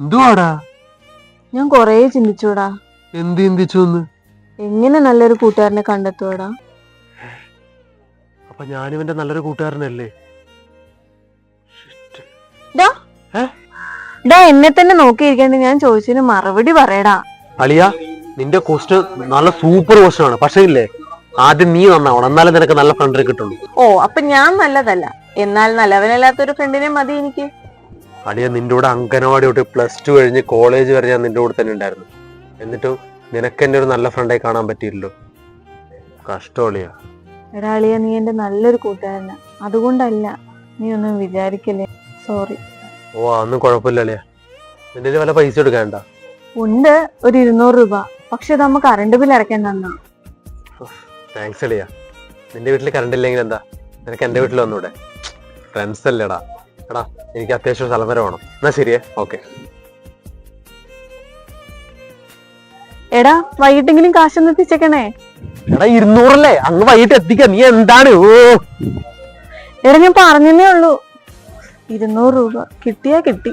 എന്തുവാടാ? ഞാൻ കൊറേ ചിന്തിച്ചൂടാ. എന്ത് ചിന്തിച്ചു എങ്ങനെ നല്ലൊരു കൂട്ടുകാരനെ കണ്ടെത്തുവടാ? അപ്പൊ ഞാനിവന്റെ നല്ലൊരു കൂട്ടുകാരനല്ലേ? എന്നെ തന്നെ നോക്കിയിരിക്കണ്ട് ഞാൻ ചോദിച്ചതിന് മറുപടി പറയടാ. അളിയ നിന്റെ ക്വസ്റ്റ്യൻ നല്ല സൂപ്പർ ക്വസ്റ്റ്യൻ ആണ്. പക്ഷേ ഇല്ലേ ആദ്യം നീ നന്നാവണം. എന്നാലും നിനക്ക് നല്ല ഫ്രണ്ടിനെ കിട്ടുള്ളൂ. ഓ അപ്പൊ ഞാൻ നല്ലതല്ല. എന്നാൽ നല്ലവനല്ലാത്ത ഒരു ഫ്രണ്ടിനെ മതി എനിക്ക്. അളിയ നിന്റെ കൂടെ അങ്കനവാടി തൊട്ട് പ്ലസ് ടു കഴിഞ്ഞ് കോളേജ് വരെ ഞാൻ നിന്റെ കൂടെ തന്നെ ഉണ്ടായിരുന്നു. എന്നിട്ടും നിനക്ക് എന്നെ ഒരു നല്ല ഫ്രണ്ടായി കാണാൻ പറ്റിയില്ലല്ലോ. കഷ്ടോളിയാ ഒരാളിയ എടാ അളിയ നീ എന്റെ നല്ലൊരു കൂട്ടുകാരനാ. അതുകൊണ്ടല്ല നീ ഒന്നും വിചാരിക്കല്ലേ. സോറി ഓ അതൊന്നും കുഴപ്പമില്ല അളിയ. നിന്റെ കയ്യിൽ വല്ല പൈസ എടുക്കാണ്ട ഉണ്ട്? ഒരു ഇരുന്നൂറ് രൂപ. പക്ഷെ ഇത് നമുക്ക് കറണ്ട് ബിൽ അടയ്ക്കാൻ തന്നാ. താങ്ക്സ് അളിയ. നിന്റെ വീട്ടിൽ കറണ്ട് ഇല്ലെങ്കിൽ എന്താ? നിനക്ക് എന്റെ വീട്ടിൽ വന്നൂടെ? ഫ്രണ്ട്സ് അല്ലേടാ. എടാ എനിക്ക് അത്യാവശ്യം സ്ഥലം വരെ വേണം. എന്നാ ശരിയേ. ഓക്കെ. എടാ വൈകിട്ടെങ്കിലും കാശൊന്ന് എത്തിച്ചേക്കണേ. എടാ ഇരുന്നൂറല്ലേ? അങ്ങ് വൈകിട്ട് എത്തിക്ക. നീ എന്താണ്? ഓ. എടാ ഞാൻ പറഞ്ഞേ ഉള്ളൂ. ഇരുന്നൂറ് രൂപ. കിട്ടിയാ കിട്ടി.